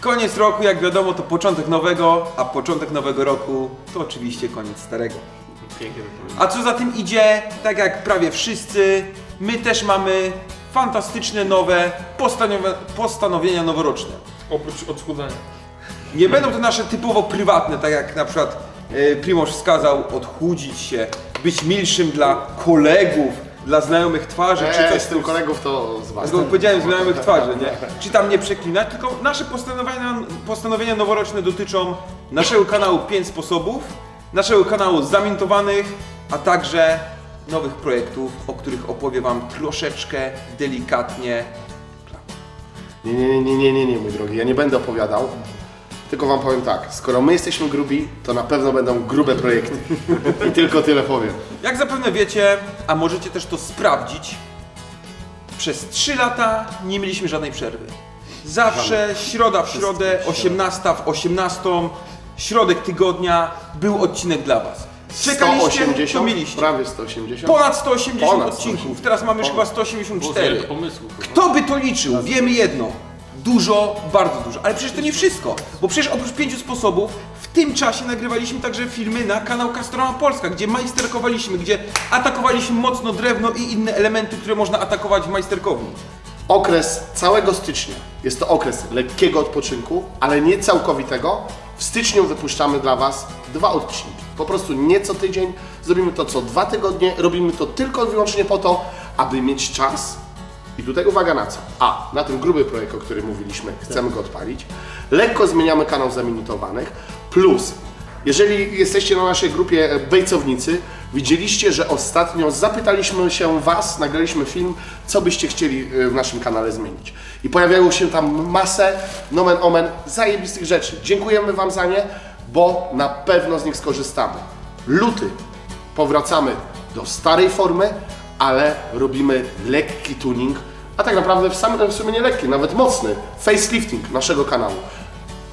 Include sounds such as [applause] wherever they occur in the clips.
Koniec roku, jak wiadomo, to początek nowego, a początek nowego roku to oczywiście koniec starego. Pięknie. A co za tym idzie, tak jak prawie wszyscy, my też mamy fantastyczne nowe postanowienia, postanowienia noworoczne. Oprócz odchudzania. Nie będą to nasze typowo prywatne, tak jak na przykład e, Primoż wskazał, odchudzić się, być milszym dla kolegów, dla znajomych twarzy, czy Eee, coś z tym kolegów to z was. Tylko powiedziałem znajomych twarzy, nie? Czy tam nie przeklinać, tylko nasze postanowienia, postanowienia noworoczne dotyczą naszego kanału 5 sposobów, naszego kanału Zamiętowanych, a także nowych projektów, o których opowie Wam troszeczkę delikatnie. Nie, nie, nie, nie, nie, nie, mój drogi, ja nie będę opowiadał. Tylko wam powiem tak, skoro my jesteśmy grubi, to na pewno będą grube projekty. I tylko tyle powiem. Jak zapewne wiecie, a możecie też to sprawdzić, przez 3 lata nie mieliśmy żadnej przerwy. Zawsze środa w środę, 18 w 18, środek tygodnia był odcinek dla Was. Czekaliście, 180, to mieliście. prawie 180. Ponad 180 Ponad odcinków, 180. teraz mamy już chyba Boże, ile 184. pomysłów. kurwa. Kto by to liczył? Wiemy jedno. Dużo, bardzo dużo. Ale przecież to nie wszystko. Bo przecież oprócz pięciu sposobów w tym czasie nagrywaliśmy także filmy na kanał Castroma Polska, gdzie majsterkowaliśmy, gdzie atakowaliśmy mocno drewno i inne elementy, które można atakować w majsterkowni. Okres całego stycznia jest to okres lekkiego odpoczynku, ale nie całkowitego. W styczniu wypuszczamy dla Was dwa odcinki. Po prostu nie co tydzień, zrobimy to co dwa tygodnie, robimy to tylko i wyłącznie po to, aby mieć czas. I tutaj uwaga na co? A, na ten gruby projekt, o którym mówiliśmy, chcemy go odpalić. Lekko zmieniamy kanał Zaminitowanych. Plus, jeżeli jesteście na naszej grupie Bejcownicy, widzieliście, że ostatnio zapytaliśmy się Was, nagraliśmy film, co byście chcieli e, w naszym kanale zmienić. I pojawiało się tam masę, nomen omen, zajebistych rzeczy. Dziękujemy Wam za nie, bo na pewno z nich skorzystamy. Luty powracamy do starej formy, ale robimy lekki tuning, a tak naprawdę w samym w sumie nie lekki, nawet mocny facelifting naszego kanału.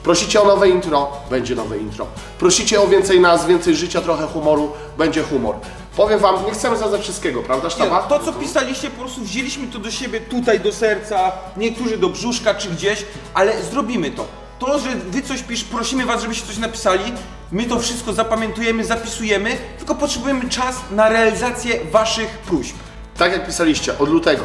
Prosicie o nowe intro, będzie nowe intro. Prosicie o więcej nazw, więcej życia, trochę humoru, będzie humor. Powiem Wam, nie chcemy za wszystkiego, prawda Nie, sztaba? to co pisaliście, po prostu wzięliśmy to do siebie tutaj, do serca, niektórzy do brzuszka czy gdzieś, ale zrobimy to. To, że wy coś pisz, prosimy was, żebyście coś napisali, my to wszystko zapamiętujemy, zapisujemy, tylko potrzebujemy czas na realizację waszych próśb. Tak jak pisaliście, od lutego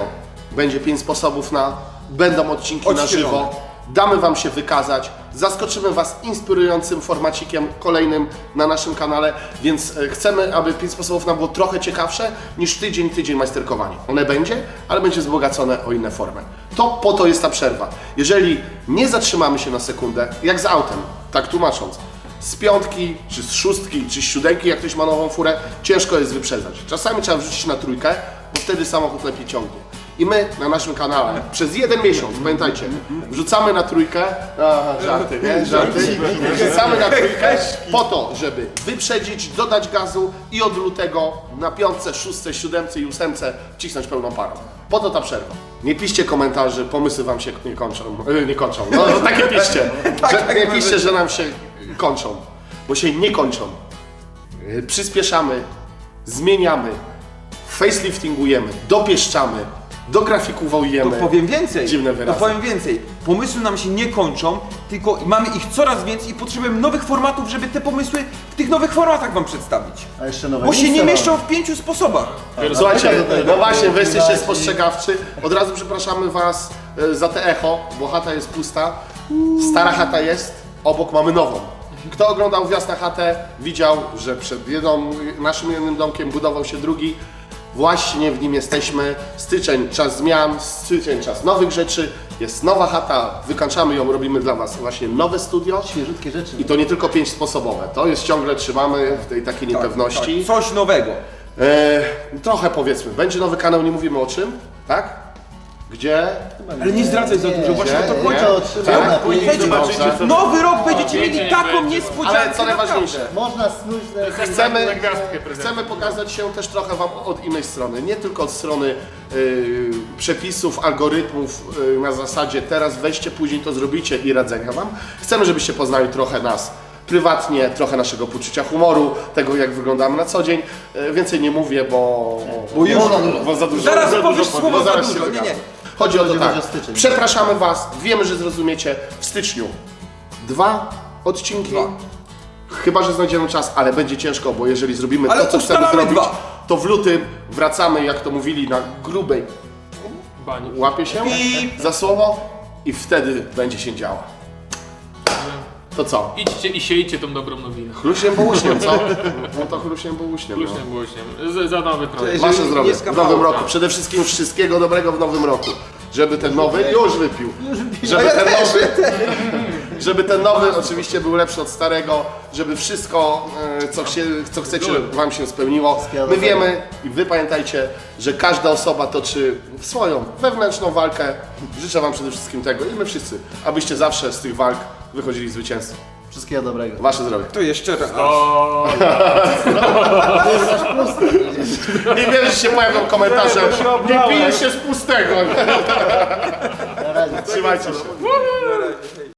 będzie pięć sposobów na, będą odcinki na Odświeżone. żywo. Damy Wam się wykazać, zaskoczymy Was inspirującym formacikiem kolejnym na naszym kanale, więc e, chcemy, aby pięć sposobów nam było trochę ciekawsze niż tydzień, tydzień majsterkowanie. One będzie, ale będzie wzbogacone o inne formy. To po to jest ta przerwa. Jeżeli nie zatrzymamy się na sekundę, jak z autem, tak tłumacząc, z piątki, czy z szóstki, czy z siódemki, jak ktoś ma nową furę, ciężko jest wyprzedzać. Czasami trzeba wrzucić na trójkę, bo wtedy samochód lepiej ciągnie. I my na naszym kanale przez jeden miesiąc, pamiętajcie, wrzucamy na trójkę, aha, żarty, nie? Żarty. Wrzucamy na trójkę po to, żeby wyprzedzić, dodać gazu i od lutego na piątce, szóstce, siódemce i ósemce wcisnąć pełną parą. Po to ta przerwa. Nie piszcie komentarzy, pomysły wam się nie kończą. Yy, nie kończą. No, no takie piszcie. [laughs] Że, nie piszcie, że nam się kończą. Bo się nie kończą. Yy, Przyspieszamy, zmieniamy, faceliftingujemy, dopieszczamy, do grafiku wołujemy. To powiem więcej. Dziwne To wyrazy. powiem więcej. Pomysły nam się nie kończą, tylko mamy ich coraz więcej i potrzebujemy nowych formatów, żeby te pomysły w tych nowych formatach wam przedstawić. A jeszcze nowe Bo się nie mieszczą w pięciu sposobach. Słuchajcie, do tego. no właśnie, wy jesteście Właśnie. spostrzegawczy. Od razu przepraszamy was e, za te echo, bo chata jest pusta. Stara chata jest, obok mamy nową. Kto oglądał wjazd na chatę, widział, że przed jedną, naszym jednym domkiem budował się drugi. Właśnie w nim jesteśmy. Styczeń, czas zmian, styczeń, czas nowych rzeczy. Jest nowa chata, wykańczamy ją, robimy dla was właśnie nowe studio. Świeżutkie rzeczy. I to nie tylko pięć sposobowe. To jest ciągle trzymamy w tej takiej niepewności. Tak, coś nowego. E, trochę powiedzmy, będzie nowy kanał, nie mówimy o czym, tak? Gdzie? Ale nie zdradzaj za dużo, właśnie o to chodzi. nie. To otrzymamy Tak, na później zobaczycie. Dobrze. Nowy rok będziecie mieli taką będzie. niespodziankę. Ale co najważniejsze. Można snuć te... chcemy, Na gwiazdkę prezentu. chcemy pokazać się też trochę Wam od innej strony. Nie tylko od strony y, przepisów, algorytmów y, na zasadzie teraz weźcie, później to zrobicie i radzenia Wam. Chcemy, żebyście poznali trochę nas prywatnie, trochę naszego poczucia humoru, tego jak wyglądamy na co dzień. Y, więcej nie mówię, bo, Bo już- bo za dużo. Zaraz za powiesz słowo za zaraz się dużo. Nie, nie. Chodzi o to tak. Przepraszamy Was, wiemy, że zrozumiecie. W styczniu dwa odcinki. Dwa. Chyba, że znajdziemy czas, ale będzie ciężko, bo jeżeli zrobimy Ale to, co chcemy ustalamy zrobić, dwa. to w lutym wracamy, jak to mówili, na grubej Bani. łapie się za słowo i wtedy będzie się działo. To co? Idźcie i siejcie tą dobrą nowinę. Chluśniem bołuśniem, co? [laughs] No to chluśniem bołuśniem. No. Pluśnie, błyśnie. Z- Za nowy projekt. Wasze Jeżeli zdrowie nie w nowym roku. Przede wszystkim wszystkiego dobrego w nowym roku. Żeby ten nowy już wypił. Żeby ten nowy, żeby ten nowy oczywiście był lepszy od starego, żeby wszystko, e, co, się, co chcecie, wam się spełniło. My wiemy i wy pamiętajcie, że każda osoba toczy swoją wewnętrzną walkę. Życzę wam przede wszystkim tego i my wszyscy, abyście zawsze z tych walk wychodzili zwycięzcy. Wszystkiego dobrego. Wasze zdrowie. To jeszcze raz. O, Nie wierzę, że się pojawią komentarze. Nie pije się z pustego. Na razie. Trzymajcie się.